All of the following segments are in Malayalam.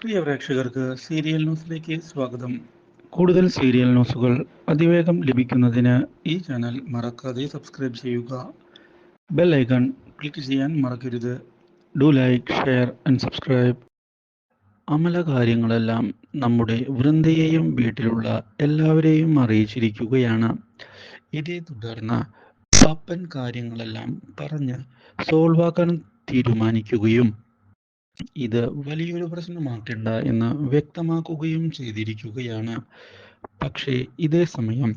പ്രിയ പ്രേക്ഷകർക്ക് സീരിയൽ ന്യൂസിലേക്ക് സ്വാഗതം. കൂടുതൽ സീരിയൽ ന്യൂസുകൾ അതിവേഗം ലഭിക്കുന്നതിന് ഈ ചാനൽ മറക്കാതെ സബ്സ്ക്രൈബ് ചെയ്യുക. ബെൽ ഐക്കൺ ക്ലിക്ക് ചെയ്യാൻ മറക്കരുത്. Do like share and subscribe. Amala കാര്യങ്ങളെല്ലാം നമ്മുടെ വൃന്ദയെയും വീട്ടിലുള്ള എല്ലാവരെയും അറിയിച്ചിരിക്കുകയാണ്. ഇതേ തുടർന്ന് പപ്പൻ കാര്യങ്ങളെല്ലാം പറഞ്ഞ് സോൾവാക്കാൻ തീരുമാനിക്കുകയും ഇത് വലിയൊരു പ്രശ്നമാക്കേണ്ട എന്ന് വ്യക്തമാക്കുകയും ചെയ്തിരിക്കുകയാണ്. പക്ഷേ ഇതേ സമയം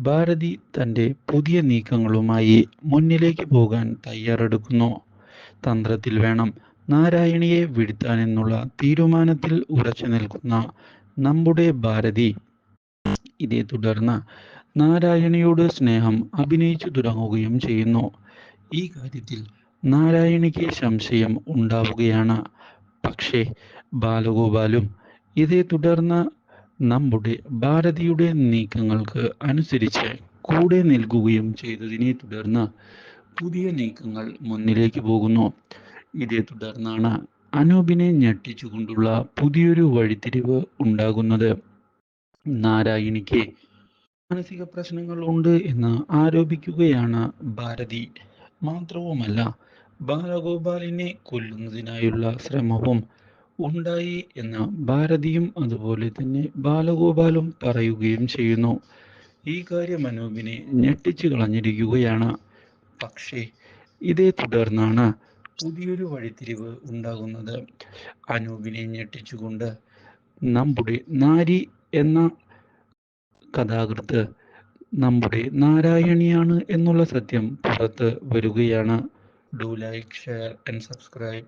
ഭാരതി തന്റെ പുതിയ നീക്കങ്ങളുമായി മുന്നിലേക്ക് പോകാൻ തയ്യാറെടുക്കുന്നു. തന്ത്രത്തിൽ വേണം നാരായണിയെ വീഴ്ത്താനെന്നുള്ള തീരുമാനത്തിൽ ഉറച്ചു നിൽക്കുന്ന നമ്മുടെ ഭാരതി. ഇതേ തുടർന്ന് നാരായണിയോട് സ്നേഹം അഭിനയിച്ചു തുടങ്ങുകയും ചെയ്യുന്നു. ഈ കാര്യത്തിൽ നാരായണിക്ക് സംശയം ഉണ്ടാവുകയാണ്. പക്ഷേ ബാലഗോപാലും ഇതേ തുടർന്ന് നമ്മുടെ ഭാരതിയുടെ നീക്കങ്ങൾക്ക് അനുസരിച്ച് കൂടെ നിൽക്കുകയും ചെയ്തതിനെ തുടർന്ന് പുതിയ നീക്കങ്ങൾ മുന്നിലേക്ക് പോകുന്നു. ഇതേ തുടർന്നാണ് അനൂപിനെ ഞെട്ടിച്ചുകൊണ്ടുള്ള പുതിയൊരു വഴിത്തിരിവ് ഉണ്ടാകുന്നത്. നാരായണിക്ക് മാനസിക പ്രശ്നങ്ങൾ ഉണ്ട് എന്ന് ആരോപിക്കുകയാണ് ഭാരതി. മാത്രവുമല്ല ബാലഗോപാലിനെ കൊല്ലുന്നതിനായുള്ള ശ്രമവും ഉണ്ടായി എന്ന ഭാരതിയും അതുപോലെ തന്നെ ബാലഗോപാലും പറയുകയും ചെയ്യുന്നു. ഈ കാര്യം അനൂപിനെ ഞെട്ടിച്ചു കളഞ്ഞിരിക്കുകയാണ്. പക്ഷേ ഇതേ തുടർന്നാണ് പുതിയൊരു വഴിത്തിരിവ് ഉണ്ടാകുന്നത്. അനൂപിനെ ഞെട്ടിച്ചുകൊണ്ട് നമ്മുടെ നാരി എന്ന കഥാകൃത്ത് നമ്മുടെ നാരായണിയാണ് എന്നുള്ള സത്യം പുറത്ത് വരികയാണ്. Do like share and subscribe